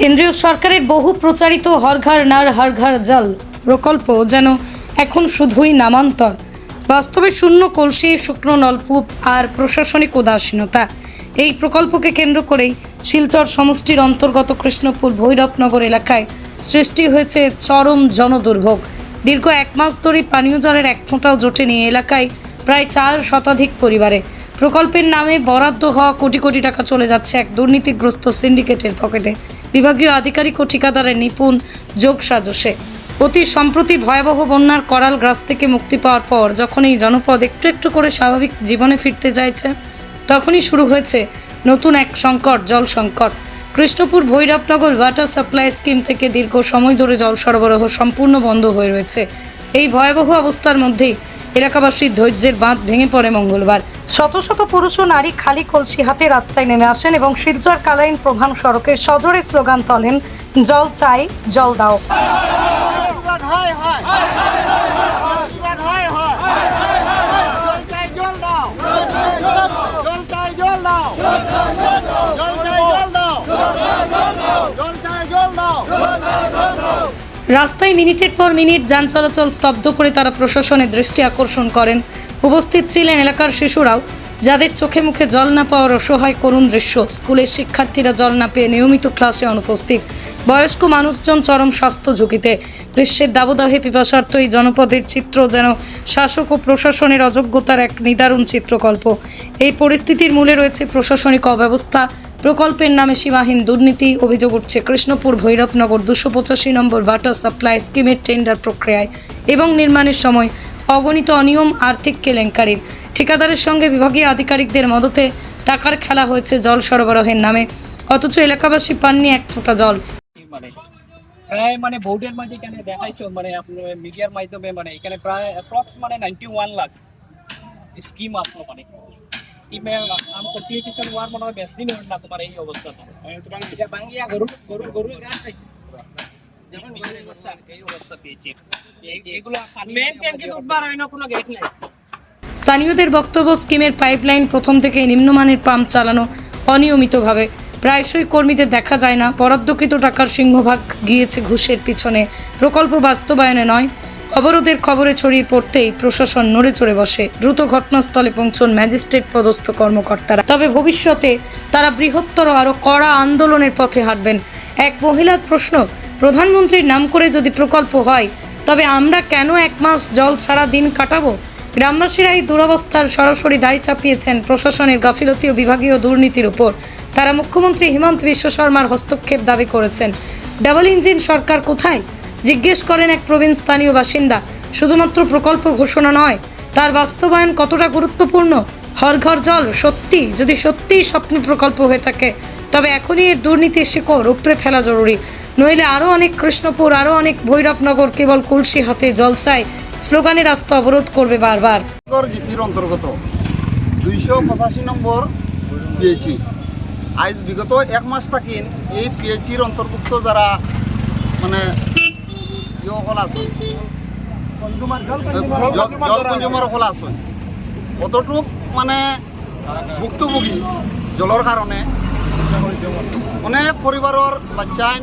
কেন্দ্রীয় সরকারের বহু প্রচারিত হর ঘর নার হর ঘর জল প্রকল্প যেন এখন শুধুই নামান্তর। বাস্তবে শূন্য কলসি, শুকনো নলকূপ আর প্রশাসনিক উদাসীনতা। এই প্রকল্পকে কেন্দ্র করেই শিলচর সমষ্টির অন্তর্গত কৃষ্ণপুর ভৈরবনগর এলাকায় সৃষ্টি হয়েছে চরম জনদুর্ভোগ। দীর্ঘ এক মাস ধরে পানীয় জলের এক ফোঁটাও জোটেনি এই এলাকায় প্রায় চার শতাধিক পরিবারে। প্রকল্পের নামে বরাদ্দ হওয়া কোটি কোটি টাকা চলে যাচ্ছে এক দুর্নীতিগ্রস্ত সিন্ডিকেটের পকেটে। বিভাগীয় আধিকারিক ও ঠিকাদারের নিপুণ যোগ সাজসে অতি সম্প্রতি ভয়াবহ বন্যার করাল গ্রাস থেকে মুক্তি পাওয়ার পর যখন এই জনপদ একটু একটু করে স্বাভাবিক জীবনে ফিরতে চাইছে, তখনই শুরু হয়েছে নতুন এক সংকট, জল সংকট। Krishnapur Bhairabnagar water supply scheme থেকে দীর্ঘ সময় ধরে জল সরবরাহ সম্পূর্ণ বন্ধ হয়ে রয়েছে। এই ভয়াবহ অবস্থার মধ্যেই এলাকাবাসীর ধৈর্যের বাঁধ ভেঙে পড়ে মঙ্গলবার। শত শত পুরুষ ও নারী খালি কলসি হাতে রাস্তায় নেমে আসেন এবং শিলচর কালাইন প্রধান সড়কে সজোরে স্লোগান তোলেন জল চাই জল দাও। রাস্তায় মিনিটের পর মিনিট যান চলাচল স্তব্ধ করে তারা প্রশাসনের দৃষ্টি আকর্ষণ করেন। উপস্থিত ছিলেন এলাকার শিশুরাও, যাদের চোখে মুখে জল না পাওয়ার অসহায় করুণ দৃশ্য। স্কুলের শিক্ষার্থীরা জল না পেয়ে নিয়মিত ক্লাসে অনুপস্থিত। বয়স্ক মানুষজন চরম স্বাস্থ্য ঝুঁকিতে। গ্রীষ্মের দাবদাহে পিপাসার্থ এই জনপদের চিত্র যেন শাসক ও প্রশাসনের অযোগ্যতার এক নিদারুণ চিত্রকল্প। এই পরিস্থিতির মূলে রয়েছে প্রশাসনিক অব্যবস্থা। প্রকল্পের নামে সীমাহীন দুর্নীতি, অভিযোগ উঠছে কৃষ্ণপুর ভৈরবনগর দুশো পঁচাশি নম্বর ওয়াটার সাপ্লাই স্কিমের টেন্ডার প্রক্রিয়ায় এবং নির্মাণের সময় অগণিত অনিয়ম আর্থিক কেলেঙ্কারির। ঠিকাদারের সঙ্গে বিভাগীয় আধিকারিকদের মদতে টাকার খেলা হয়েছে জল সরবরাহের নামে। অথচ এলাকাবাসী পাননি এক ফোঁটা জল। মানে প্রায় মানে বোর্ডের মাঝে এখানে দেখাইছো মানে আপনার মিডিয়ার মাধ্যমে মানে এখানে প্রায় অ্যাপ্রক্স মানে নাইনটি ওয়ান লাখ স্কিম আসলো মানে স্কিমে আম মনে হয় বেশ দিন না তোমার এই অবস্থাটা তোমার বাঙ্গিয়া গরু গরু গরু গাছ খাইতেছে। যেমন এই অবস্থা পেয়েছে। মেন ট্যাঙ্কি তো উঠবার না কোনো গেট নাই। স্থানীয়দের বক্তব্য স্কিমের পাইপলাইন প্রথম থেকেই নিম্নমানের পাম্প চালানো অনিয়মিতভাবে। প্রায়শই কর্মীদের দেখা যায় না বরাদ্দকৃত টাকার সিংহভাগ গিয়েছে ঘুষের পিছনে। প্রকল্প বাস্তবায়নে নয় অবরোধের খবরে ছড়িয়ে পড়তেই প্রশাসন নড়ে চড়ে বসে। দ্রুত ঘটনাস্থলে পৌঁছন ম্যাজিস্ট্রেট পদস্থ কর্মকর্তারা। তবে ভবিষ্যতে তারা বৃহত্তর আরও কড়া আন্দোলনের পথে হাঁটবেন। এক মহিলার প্রশ্ন প্রধানমন্ত্রীর নাম করে যদি প্রকল্প হয় তবে আমরা কেন এক মাস জল ছাড়া দিন কাটাবো? গ্রামবাসীরা এই দুরবস্থার সরাসরি দায় চাপিয়েছেন প্রশাসনের গাফিলতি ও বিভাগীয় দুর্নীতির উপর। তারা মুখ্যমন্ত্রী হিমন্ত বিশ্ব শর্মার হস্তক্ষেপ দাবি করেছেন। ডাবল ইঞ্জিন সরকার কোথায়? জিজ্ঞেস করেন এক প্রবীণ স্থানীয় বাসিন্দা। শুধুমাত্র প্রকল্প ঘোষণা নয়, তার বাস্তবায়ন কতটা গুরুত্বপূর্ণ? হর ঘর জল সত্যি? যদি সত্যিই স্বপ্ন প্রকল্প হয়ে থাকে, তবে এখনই এর দুর্নীতির শিকড় উপড়ে ফেলা জরুরি। নইলে আরও অনেক কৃষ্ণপুর আরও অনেক ভৈরবনগর কেবল কলসি হাতে জল চাই স্লোগানে রাস্তা অবরোধ করবে বারবার। অন্তর্গত। দুইশো পঁচাশি নম্বর পিএইচি আজ বিগত এক মাস থাকিন এই পিএইচির অন্তর্ভুক্ত যারা মানে ইয়সকল আছে জল কনজিউমার সকল আছে অতটুক মানে ভুক্তভোগী জলের কারণে অনেক পরিবারের বাচ্চাইন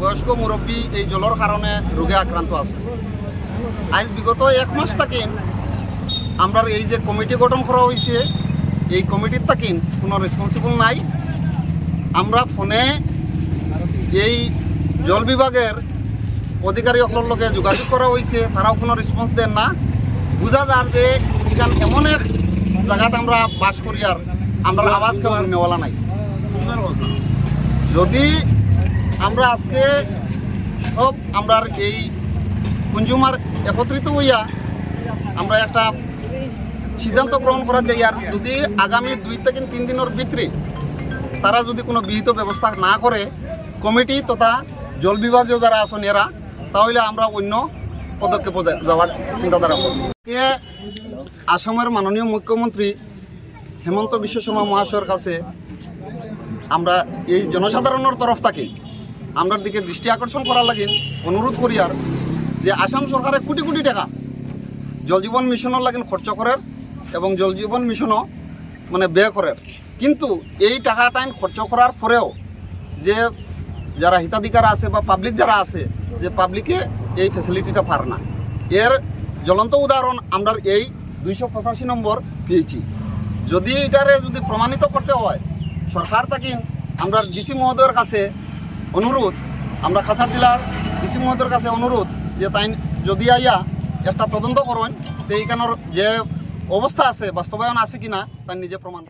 বয়স্ক মুরব্বী এই জলের কারণে রোগে আক্রান্ত আছে। আজ বিগত এক মাস থাকিন আমরা এই যে কমিটি গঠন করা হয়েছে এই কমিটির থাকিন কোনো রেসপন্সিবল নাই। আমরা ফোনে এই জল বিভাগের অধিকারীসকলের লগে যোগাযোগ করা হয়েছে তারাও কোনো রেসপন্স দেন না। বোঝা যার যে এখান এমন এক জায়গাত আমরা বাস করি আর আমরা আওয়াজ কেউ নেওয়ালা নাই। যদি আমরা আজকে সব আমরা এই কনজিউমার একত্রিত হইয়া আমরা একটা সিদ্ধান্ত গ্রহণ করা যায় আর যদি আগামী দুই থেকে তিন দিনের ভিতরে তারা যদি কোনো বিহিত ব্যবস্থা না করে, কমিটি তথা জল বিভাগীয় যারা আছেন এরা, তাহলে আমরা অন্য পদক্ষেপ যাওয়ার চিন্তাধারা করব। আসামের মাননীয় মুখ্যমন্ত্রী হেমন্ত বিশ্ব শর্মা মহাশয়ের কাছে আমরা এই জনসাধারণের তরফ থেকে আমরার দিকে দৃষ্টি আকর্ষণ করার লাগে অনুরোধ করি আর যে আসাম সরকারের কোটি কোটি টাকা জল জীবন মিশনের লাগেন খরচ করার এবং জল জীবন মিশনও মানে ব্যয় করার। কিন্তু এই টাকাটা খরচ করার পরেও যে যারা হিতাধিকার আছে বা পাবলিক যারা আছে, যে পাবলিকে এই ফ্যাসিলিটিটা পার না। এর জ্বলন্ত উদাহরণ আমরা এই দুইশো পঁচাশি নম্বর পেয়েছি। যদি এটারে যদি প্রমাণিত করতে হয়, সরকার তাকিন আমরা ডিসি মহোদয়ের কাছে অনুরোধ, আমরা খাসার জেলার ডিসি মহোদয়ের কাছে অনুরোধ যে তাই যদি আইয়া একটা তদন্ত করেন, তো এইখানের যে অবস্থা আছে, বাস্তবায়ন আছে কিনা, তার নিজে প্রমাণ